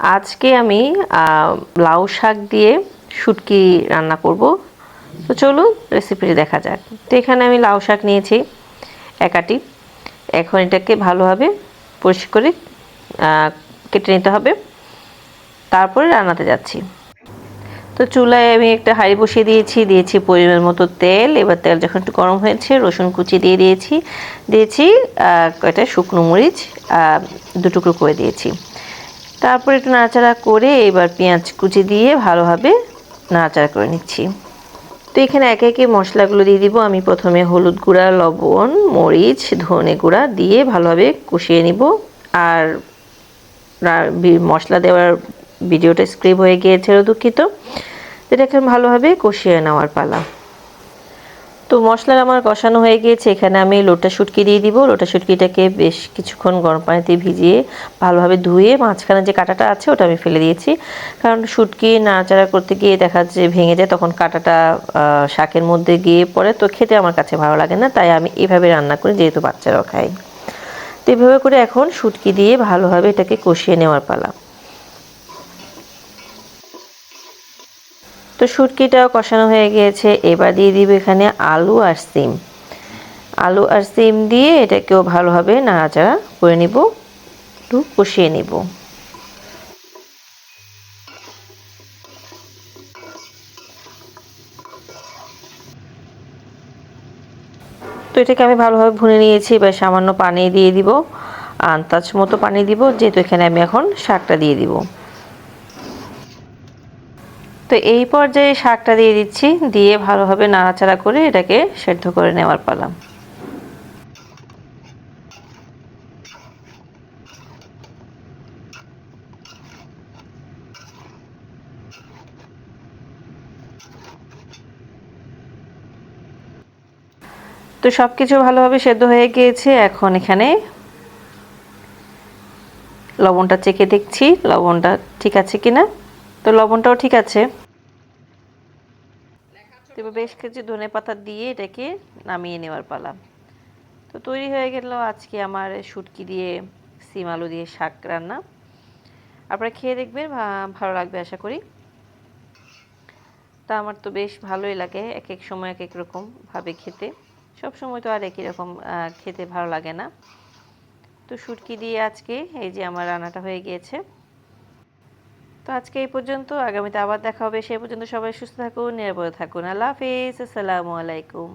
আজকে আমি লাউ শাক দিয়ে শুটকি রান্না করব। তো চলুন রেসিপিটি দেখা যাক। তো এখানে আমি লাউ শাক নিয়েছি একাটি এখন এটাকে ভালোভাবে পরিষ্কার করে কেটে নিতে হবে। তারপরে রান্নাতে যাচ্ছি। তো চুলায় আমি একটা হাঁড়ি বসিয়ে দিয়েছি দিয়েছি পরিমাণ মতো তেল। এবার তেল যখন একটু গরম হয়েছে রসুন কুচি দিয়ে দিয়েছি। দিয়েছি কয়টা? শুকনো মরিচ আহ, দু টুকরো করে দিয়েছি। তারপর একটু নাড়াচাড়া করে এবার পেঁয়াজ কুচি দিয়ে ভালোভাবে নাড়াচাড়া করে নিচ্ছি। তো এখানে একে একে মশলাগুলো দিয়ে দিব। আমি প্রথমে হলুদ গুঁড়া, লবণ, মরিচ, ধনে গুঁড়া দিয়ে ভালোভাবে কষিয়ে নিব। আর মশলা দেওয়ার ভিডিওটা স্ক্রিপ হয়ে গিয়েছিল দুঃখিত। এটাকে ভালোভাবে কষিয়ে নেওয়ার পালা। তো মশলা আমার কষানো হয়ে গিয়েছে, এখানে আমি লোটা শুটকি দিয়ে দিব। লোটা শুটকিটাকে বেশ কিছুক্ষণ গরম পানিতে ভিজিয়ে ভালোভাবে ধুয়ে মাঝখানে যে কাঁটাটা আছে ওটা আমি ফেলে দিয়েছি। কারণ শুটকি নাড়াচাড়া করতে গিয়ে দেখা যাচ্ছে ভেঙে যায়, তখন কাঁটাটা শাকের মধ্যে গিয়ে পড়ে। তো খেতে আমার কাছে ভালো লাগে না, তাই আমি এভাবে রান্না করি, যেহেতু বাচ্চারাও খায়। তো এভাবে করে এখন শুটকি দিয়ে ভালোভাবে এটাকে কষিয়ে নেওয়ার পালা। তো শুটকিটাও কষানো হয়ে গিয়েছে। এবার দিয়ে দিব এখানে আলু আর সিম। আলু আর সিম দিয়ে এটাকেও ভালোভাবে নাড়াচাড়া করে নিব। একটু কষিয়ে নিব। তো এটাকে আমি ভালোভাবে ভুনে নিয়েছি। এবার সামান্য পানি দিয়ে দিব। আন্দাজ মতো পানি দিব, যেহেতু এখানে আমি এখন শাকটা দিয়ে দিব। তো এই পর্যায়ে শাকটা দিয়ে দিচ্ছি, দিয়ে ভালোভাবে নাড়াচাড়া করে এটাকে সেদ্ধ করে নেওয়ার পালাম তো সব কিছু ভালোভাবে সেদ্ধ হয়ে গিয়েছে, এখন এখানে লবণটা চেখে দেখছি, লবণটা ঠিক আছে কিনা। তো লবণটাও ঠিক আছে। তো বেশ কিছু ধনে পাতা দিয়ে এটাকে নামিয়ে নেওয়ার পালা। তো তৈরি হয়ে গেল আজকে আমার শুটকি দিয়ে, সিম আলু দিয়ে শাক রান্না। আপনারা খেয়ে দেখবেন ভালো লাগবে আশা করি। তা আমার তো বেশ ভালোই লাগে এক এক সময় এক এক রকম ভাবে খেতে। সব সময় তো আর একই রকম খেতে ভালো লাগে না। তো শুটকি দিয়ে আজকে এই যে আমার রান্নাটা হয়ে গিয়েছে। তো আজকে এই পর্যন্ত, আগামীতে আবার দেখা হবে। সেই পর্যন্ত সবাই সুস্থ থাকুন, নিরাপদে থাকুন। আল্লাহ হাফিজ। আসসালামু আলাইকুম।